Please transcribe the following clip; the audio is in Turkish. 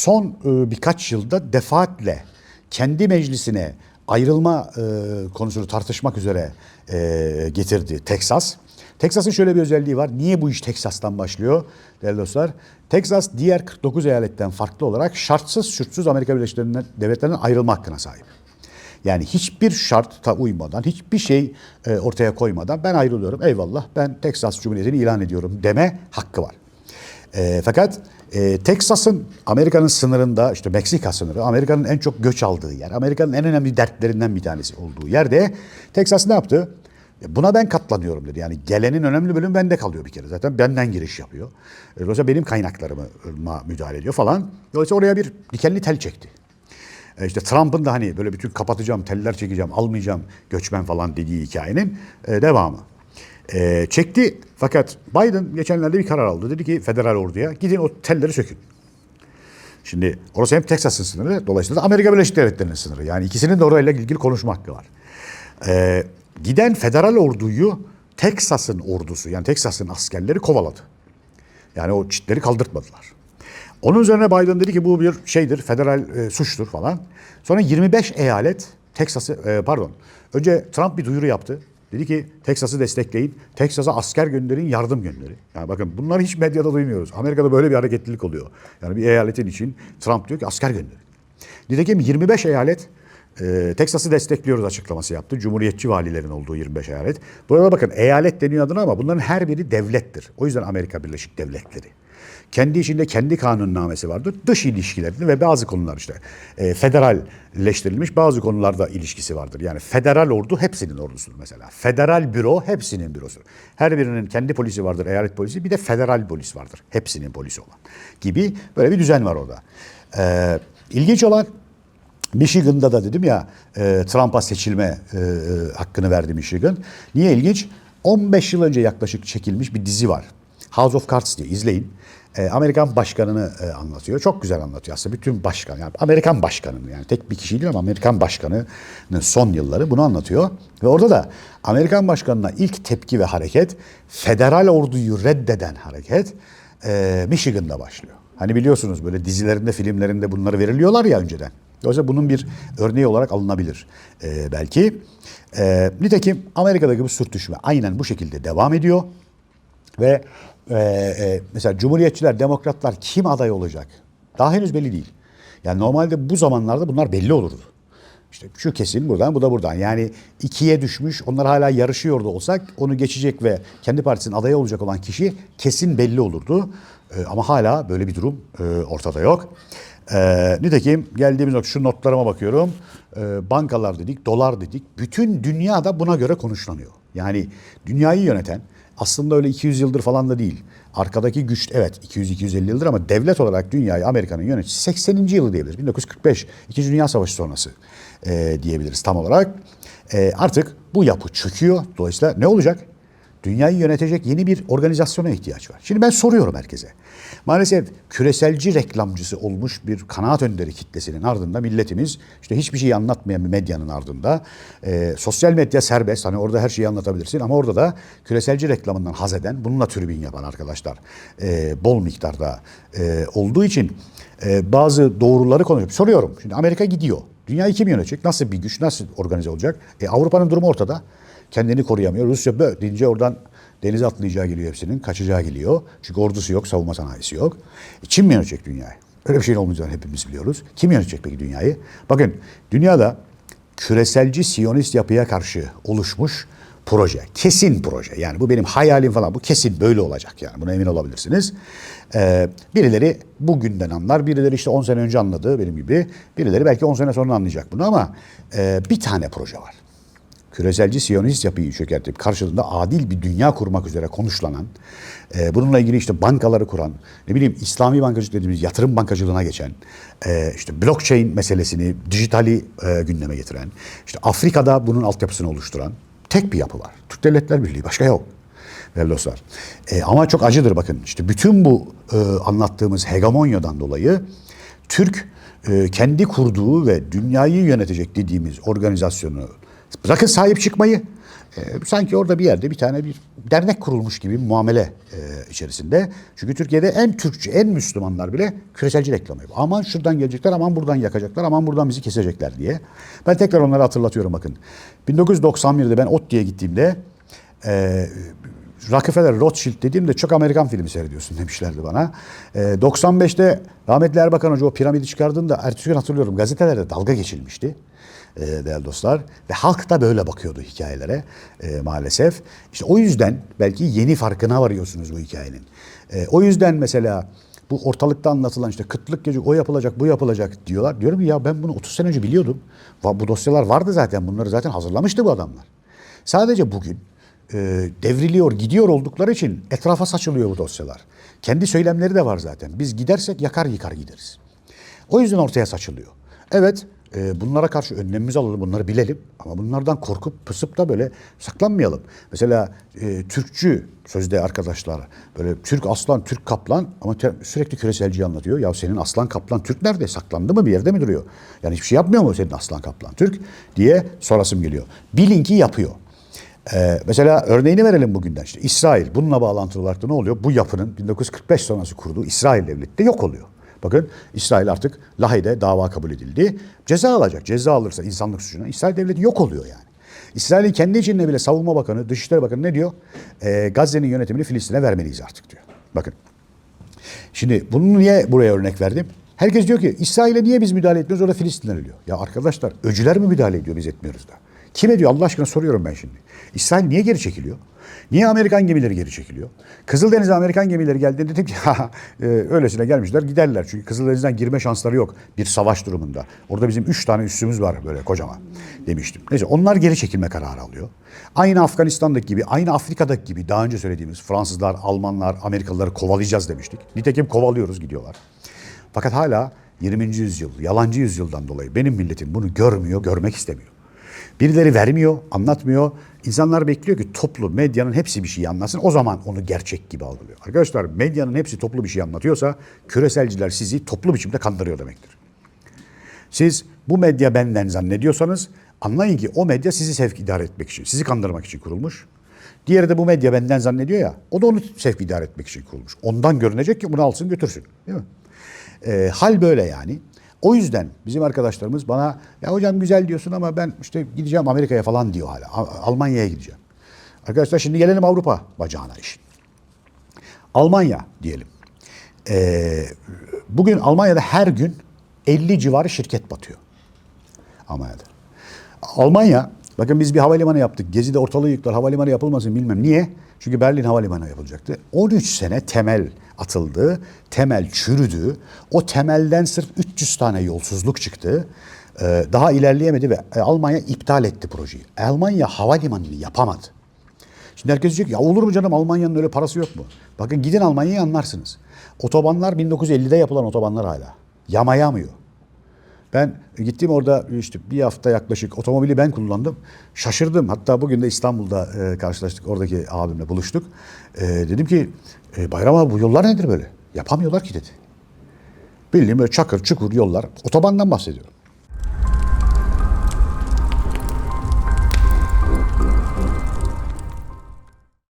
son e, birkaç yılda defaatle kendi meclisine ayrılma e, konusunu tartışmak üzere e, getirdi Teksas. Teksas'ın şöyle bir özelliği var. Niye bu iş Teksas'tan başlıyor değerli dostlar? Teksas diğer 49 eyaletten farklı olarak şartsız şurtsuz Amerika Birleşik Devletleri'nden ayrılma hakkına sahip. Yani hiçbir şarta uymadan, hiçbir şey ortaya koymadan ben ayrılıyorum eyvallah ben Teksas Cumhuriyeti'ni ilan ediyorum deme hakkı var. E, fakat e, Teksas'ın Amerika'nın sınırında işte Meksika sınırı Amerika'nın en çok göç aldığı yer. Amerika'nın en önemli dertlerinden bir tanesi olduğu yerde Teksas ne yaptı? E, Buna ben katlanıyorum dedi. Yani gelenin önemli bölümü bende kalıyor bir kere. Zaten benden giriş yapıyor. E, Dolayısıyla benim kaynaklarıma müdahale ediyor falan. Dolayısıyla oraya bir dikenli tel çekti. E, İşte Trump'ın da hani böyle bütün kapatacağım, teller çekeceğim, almayacağım göçmen falan dediği hikayenin e, devamı. E, çekti fakat Biden geçenlerde bir karar aldı. Dedi ki federal orduya gidin o telleri sökün. Şimdi orası hem Teksas'ın sınırı dolayısıyla da Amerika Birleşik Devletleri'nin sınırı. Yani ikisinin de orayla ilgili konuşma hakkı var. E, giden federal orduyu Teksas'ın ordusu yani Teksas'ın askerleri kovaladı. Yani o çitleri kaldırtmadılar. Onun üzerine Biden dedi ki bu bir şeydir, federal e, suçtur falan. Sonra 25 eyalet Teksas'ı, e, pardon, önce Trump bir duyuru yaptı. Dedi ki Teksas'ı destekleyin, Teksas'a asker gönderin, yardım gönderin. Yani bakın bunları hiç medyada duymuyoruz. Amerika'da böyle bir hareketlilik oluyor. Yani bir eyaletin için Trump diyor ki asker gönderin. Nitekim 25 eyalet e, Teksas'ı destekliyoruz açıklaması yaptı. Cumhuriyetçi valilerin olduğu 25 eyalet. Burada bakın eyalet deniyor adına ama bunların her biri devlettir. O yüzden Amerika Birleşik Devletleri. Kendi içinde kendi kanunnamesi vardır. Dış ilişkilerini ve bazı konular işte e, federalleştirilmiş bazı konularda ilişkisi vardır. Yani federal ordu hepsinin ordusudur mesela. Federal büro hepsinin bürosu. Her birinin kendi polisi vardır, eyalet polisi. Bir de federal polis vardır. Hepsinin polisi olan gibi böyle bir düzen var orada. E, ilginç olan Michigan'da da dedim ya e, Trump'a seçilme e, e, hakkını verdi Michigan. Niye ilginç? 15 yıl önce yaklaşık çekilmiş bir dizi var. House of Cards diye izleyin. E, Amerikan başkanını e, anlatıyor. Çok güzel anlatıyor aslında bütün başkan. Yani Amerikan başkanını yani tek bir kişi değil ama Amerikan başkanının son yılları bunu anlatıyor. Ve orada da Amerikan başkanına ilk tepki ve hareket federal orduyu reddeden hareket e, Michigan'da başlıyor. Hani biliyorsunuz böyle dizilerinde, filmlerinde bunları veriliyorlar ya önceden. Dolayısıyla bunun bir örneği olarak alınabilir e, belki. E, nitekim Amerika'daki bu sürtüşme aynen bu şekilde devam ediyor. Ve e, e, mesela Cumhuriyetçiler, Demokratlar kim aday olacak? Daha henüz belli değil. Yani normalde bu zamanlarda bunlar belli olurdu. İşte şu kesin buradan, bu da buradan. Yani ikiye düşmüş, onlar hala yarışıyordu olsak onu geçecek ve kendi partisinin adayı olacak olan kişi kesin belli olurdu. E, ama hala böyle bir durum e, ortada yok. E, nitekim geldiğimiz nokta şu notlarıma bakıyorum. E, bankalar dedik, dolar dedik. Bütün dünyada buna göre konuşlanıyor. Yani dünyayı yöneten aslında öyle 200 yıldır falan da değil. Arkadaki güç evet 200-250 yıldır ama devlet olarak dünyayı Amerika'nın yönetici 80. yılı diyebiliriz. 1945 İkinci Dünya Savaşı sonrası e, diyebiliriz tam olarak. E, artık bu yapı çöküyor. Dolayısıyla ne olacak? Dünyayı yönetecek yeni bir organizasyona ihtiyaç var. Şimdi ben soruyorum herkese. Maalesef küreselci reklamcısı olmuş bir kanaat önderi kitlesinin ardında milletimiz işte hiçbir şeyi anlatmayan bir medyanın ardında e, sosyal medya serbest hani orada her şeyi anlatabilirsin ama orada da küreselci reklamından haz eden bununla tribün yapan arkadaşlar e, bol miktarda e, olduğu için e, bazı doğruları konuşup soruyorum. Şimdi Amerika gidiyor. Dünyayı kim yönetecek? Nasıl bir güç? Nasıl organize olacak? E, Avrupa'nın durumu ortada kendini koruyamıyor. Rusya böyle deyince oradan denize atlayacağı geliyor hepsinin. Kaçacağı geliyor. Çünkü ordusu yok, savunma sanayisi yok. E, Çin mi yönetecek dünyayı? Öyle bir şeyin olmayacağını hepimiz biliyoruz. Kim yönetecek peki dünyayı? Bakın dünyada küreselci siyonist yapıya karşı oluşmuş proje. Kesin proje. Yani bu benim hayalim falan. Bu kesin böyle olacak yani. Buna emin olabilirsiniz. Ee, birileri bugünden anlar. Birileri işte 10 sene önce anladı benim gibi. Birileri belki 10 sene sonra anlayacak bunu ama e, bir tane proje var küreselci siyonist yapıyı çökertip karşılığında adil bir dünya kurmak üzere konuşlanan, e, bununla ilgili işte bankaları kuran, ne bileyim İslami bankacılık dediğimiz yatırım bankacılığına geçen, e, işte blockchain meselesini, dijitali e, gündeme getiren, işte Afrika'da bunun altyapısını oluşturan tek bir yapı var. Türk Devletler Birliği, başka yok. Değerli dostlar. E, ama çok acıdır bakın. İşte bütün bu e, anlattığımız hegemonyadan dolayı Türk e, kendi kurduğu ve dünyayı yönetecek dediğimiz organizasyonu Bırakın sahip çıkmayı. E, sanki orada bir yerde bir tane bir dernek kurulmuş gibi muamele e, içerisinde. Çünkü Türkiye'de en Türkçe, en Müslümanlar bile küreselci reklam yapıyor. Aman şuradan gelecekler, aman buradan yakacaklar, aman buradan bizi kesecekler diye. Ben tekrar onları hatırlatıyorum bakın. 1991'de ben ODTÜ'ye gittiğimde e, Rockefeller, Rothschild dediğimde çok Amerikan filmi seyrediyorsun demişlerdi bana. E, 95'te rahmetli Erbakan Hoca o piramidi çıkardığında ertesi gün hatırlıyorum gazetelerde dalga geçilmişti e, değerli dostlar. Ve halk da böyle bakıyordu hikayelere e, maalesef. İşte o yüzden belki yeni farkına varıyorsunuz bu hikayenin. E, o yüzden mesela bu ortalıkta anlatılan işte kıtlık gece o yapılacak bu yapılacak diyorlar. Diyorum ya ben bunu 30 sene önce biliyordum. Bu dosyalar vardı zaten bunları zaten hazırlamıştı bu adamlar. Sadece bugün e, devriliyor, gidiyor oldukları için etrafa saçılıyor bu dosyalar. Kendi söylemleri de var zaten. Biz gidersek yakar yıkar gideriz. O yüzden ortaya saçılıyor. Evet e, bunlara karşı önlemimizi alalım, bunları bilelim. Ama bunlardan korkup pısıp da böyle saklanmayalım. Mesela e, Türkçü sözde arkadaşlar böyle Türk aslan, Türk kaplan ama sürekli küreselci anlatıyor. Ya senin aslan kaplan Türk nerede? Saklandı mı bir yerde mi duruyor? Yani hiçbir şey yapmıyor mu senin aslan kaplan Türk diye sorasım geliyor. Bilin ki yapıyor. Ee, mesela örneğini verelim bugünden işte İsrail bununla bağlantılı olarak da ne oluyor? Bu yapının 1945 sonrası kurduğu İsrail devleti de yok oluyor. Bakın İsrail artık Lahey'de dava kabul edildi. Ceza alacak. Ceza alırsa insanlık suçuna İsrail devleti yok oluyor yani. İsrail'in kendi içinde bile savunma bakanı, dışişleri bakanı ne diyor? Ee, Gazze'nin yönetimini Filistin'e vermeliyiz artık diyor. Bakın. Şimdi bunu niye buraya örnek verdim? Herkes diyor ki İsrail'e niye biz müdahale etmiyoruz orada Filistinler ölüyor. Ya arkadaşlar öcüler mi müdahale ediyor biz etmiyoruz da. Kim ediyor Allah aşkına soruyorum ben şimdi. İsrail niye geri çekiliyor? Niye Amerikan gemileri geri çekiliyor? Kızıldeniz'e Amerikan gemileri geldiğinde dedim ki ha, e, öylesine gelmişler giderler. Çünkü Kızıldeniz'den girme şansları yok bir savaş durumunda. Orada bizim üç tane üssümüz var böyle kocaman demiştim. Neyse onlar geri çekilme kararı alıyor. Aynı Afganistan'daki gibi, aynı Afrika'daki gibi daha önce söylediğimiz Fransızlar, Almanlar, Amerikalıları kovalayacağız demiştik. Nitekim kovalıyoruz gidiyorlar. Fakat hala 20. yüzyıl, yalancı yüzyıldan dolayı benim milletim bunu görmüyor, görmek istemiyor. Birileri vermiyor, anlatmıyor. İnsanlar bekliyor ki toplu, medyanın hepsi bir şey anlatsın. O zaman onu gerçek gibi algılıyor. Arkadaşlar medyanın hepsi toplu bir şey anlatıyorsa küreselciler sizi toplu biçimde kandırıyor demektir. Siz bu medya benden zannediyorsanız anlayın ki o medya sizi sevk idare etmek için, sizi kandırmak için kurulmuş. Diğeri de bu medya benden zannediyor ya, o da onu sevk idare etmek için kurulmuş. Ondan görünecek ki bunu alsın götürsün. Değil mi? Ee, hal böyle yani. O yüzden bizim arkadaşlarımız bana ya hocam güzel diyorsun ama ben işte gideceğim Amerika'ya falan diyor hala. Almanya'ya gideceğim. Arkadaşlar şimdi gelelim Avrupa bacağına işin. Almanya diyelim. Ee, bugün Almanya'da her gün 50 civarı şirket batıyor. Almanya'da. Almanya, bakın biz bir havalimanı yaptık. Gezi'de ortalığı yıktılar. Havalimanı yapılmasın bilmem. Niye? Çünkü Berlin Havalimanı yapılacaktı. 13 sene temel atıldı. Temel çürüdü. O temelden sırf 300 tane yolsuzluk çıktı. Ee, daha ilerleyemedi ve e, Almanya iptal etti projeyi. Almanya havalimanını yapamadı. Şimdi herkes diyecek ya olur mu canım Almanya'nın öyle parası yok mu? Bakın gidin Almanya'yı anlarsınız. Otobanlar 1950'de yapılan otobanlar hala. Yamayamıyor. Ben gittim orada işte bir hafta yaklaşık otomobili ben kullandım. Şaşırdım. Hatta bugün de İstanbul'da e, karşılaştık. Oradaki abimle buluştuk. E, dedim ki e, Bayram abi bu yollar nedir böyle? Yapamıyorlar ki dedi. Bildiğim böyle çakır çukur yollar. Otobandan bahsediyorum.